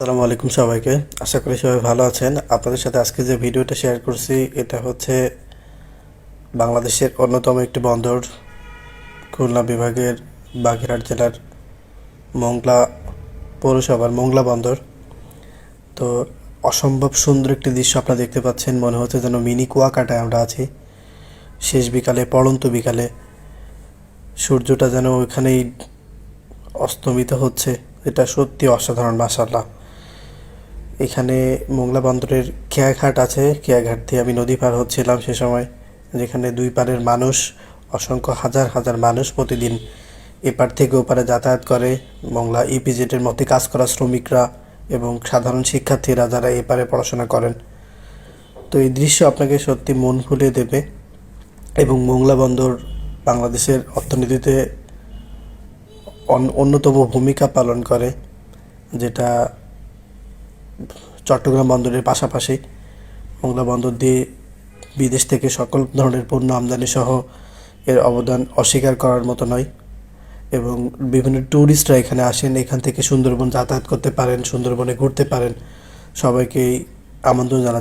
আসসালামু আলাইকুম সবাইকে। আশা করি সবাই ভালো আছেন। আপনাদের সাথে আজকে যে ভিডিওটা শেয়ার করছি, এটা হচ্ছে বাংলাদেশের অন্যতম একটি বন্দর, খুলনা বিভাগের বাগেরহাট জেলার মংলা পৌরসভার মংলা বন্দর। তো অসম্ভব সুন্দর একটি দৃশ্য আপনারা দেখতে পাচ্ছেন। মনে হচ্ছে যেন মিনি কুয়াকাটায় আমরা আছি। শেষ বিকালে, পড়ন্ত বিকালে, সূর্যটা যেন ওইখানেই অস্তমিত হচ্ছে। এটা সত্যি অসাধারণ মাসাল্লাহ এখানে মোংলা বন্দরের খেয়াঘাট আছে। খেয়াঘাট দিয়ে আমি নদী পার হচ্ছিলাম সে সময়, যেখানে দুই পারের মানুষ, অসংখ্য হাজার হাজার মানুষ প্রতিদিন এপার থেকে ওপারে যাতায়াত করে। মোংলা ইপিজেটের মধ্যে কাজ করা শ্রমিকরা এবং সাধারণ শিক্ষার্থীরা যারা এপারে পড়াশোনা করেন। তো এই দৃশ্য আপনাকে সত্যি মন ভুলিয়ে দেবে এবং মোংলা বন্দর বাংলাদেশের অর্থনীতিতে অন- অন্যতম ভূমিকা পালন করে, যেটা চট্টগ্রাম বন্দরের পাশাপাশি মংলা বন্দর দিয়ে বিদেশ থেকে সকল ধরনের পণ্য আমদানি সহ এর অবদান অস্বীকার করার মতো নয় এবং বিভিন্ন ট্যুরিস্টরা এখানে আসেন, এখান থেকে সুন্দরবন যাতায়াত করতে পারেন, সুন্দরবনে ঘুরতে পারেন। সবাইকেই আমন্ত্রণ জানা